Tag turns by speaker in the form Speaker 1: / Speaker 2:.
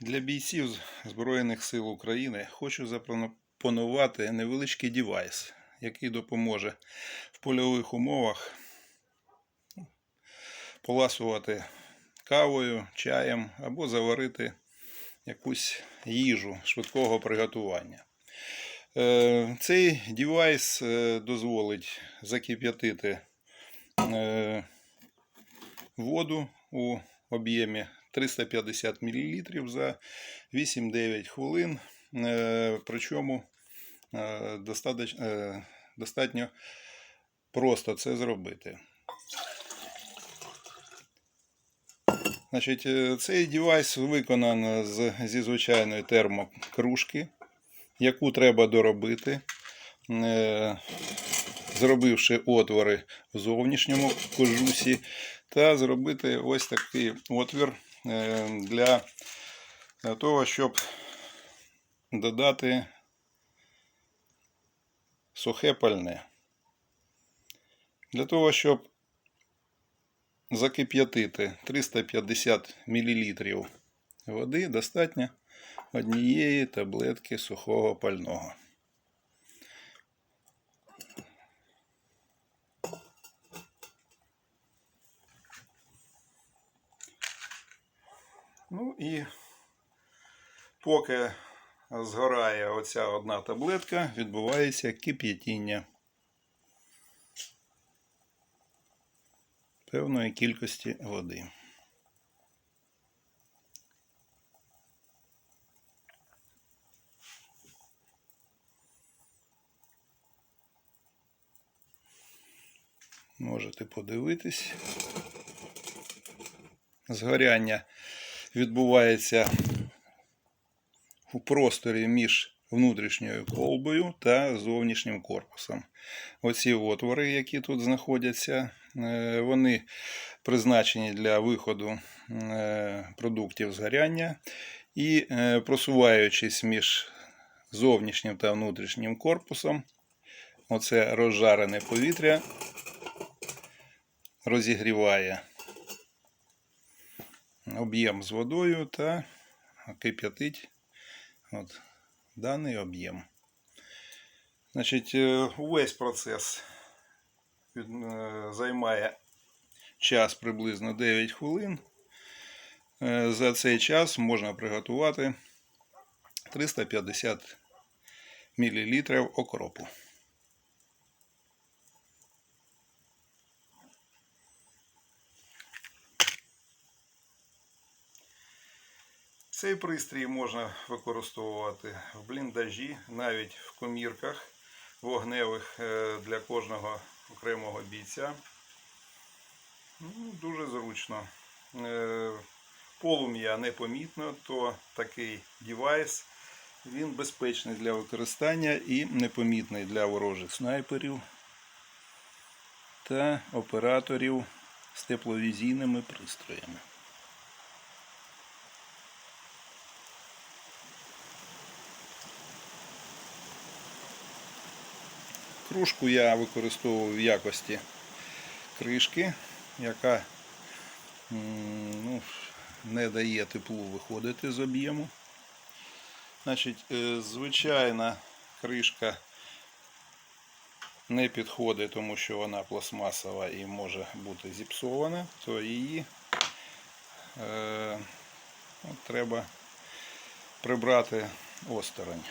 Speaker 1: Для бійців Збройних сил України хочу запропонувати невеличкий девайс, який допоможе в польових умовах поласувати кавою, чаєм або заварити якусь їжу швидкого приготування. Е, Цей девайс е, дозволить закип'ятити е, воду у об'ємі 350 мл за 8-9 хвилин. Е, Причому е, е, достатньо просто це зробити. Значить, цей девайс виконан з, зі звичайної термокружки, яку треба доробити, зробивши отвори в зовнішньому кожусі, та зробити ось такий отвір для того, щоб додати сухе пальне. Для того, щоб закип'ятити 350 мл води, достатньо однієї таблетки сухого пального. Ну і поки згорає оця одна таблетка, відбувається кип'ятіння певної кількості води. Можете подивитись. Згоряння відбувається у просторі між внутрішньою колбою та зовнішнім корпусом. Оці отвори, які тут знаходяться, е, вони призначені для виходу е, продуктів згоряння і е, просуваючись між зовнішнім та внутрішнім корпусом, оце розжарене повітря розігріває об'єм з водою та кип'ятить от даний об'єм. Значить, е, увесь процес е, займає час приблизно 9 хвилин. Е, За цей час можна приготувати 350 мл окропу. Цей пристрій можна використовувати в бліндажі, навіть в комірках вогневих е, для кожного окремого бійця. Ну, дуже зручно. Е, Полум'я непомітно, то такий девайс він безпечний для використання і непомітний для ворожих снайперів та операторів з тепловізійними пристроями. Кружку я використовую в якості кришки, яка ну, не дає теплу виходити з об'єму. Значить, е, звичайна кришка не підходить, тому що вона пластмасова і може бути зіпсована, то її е, от, треба прибрати осторонь.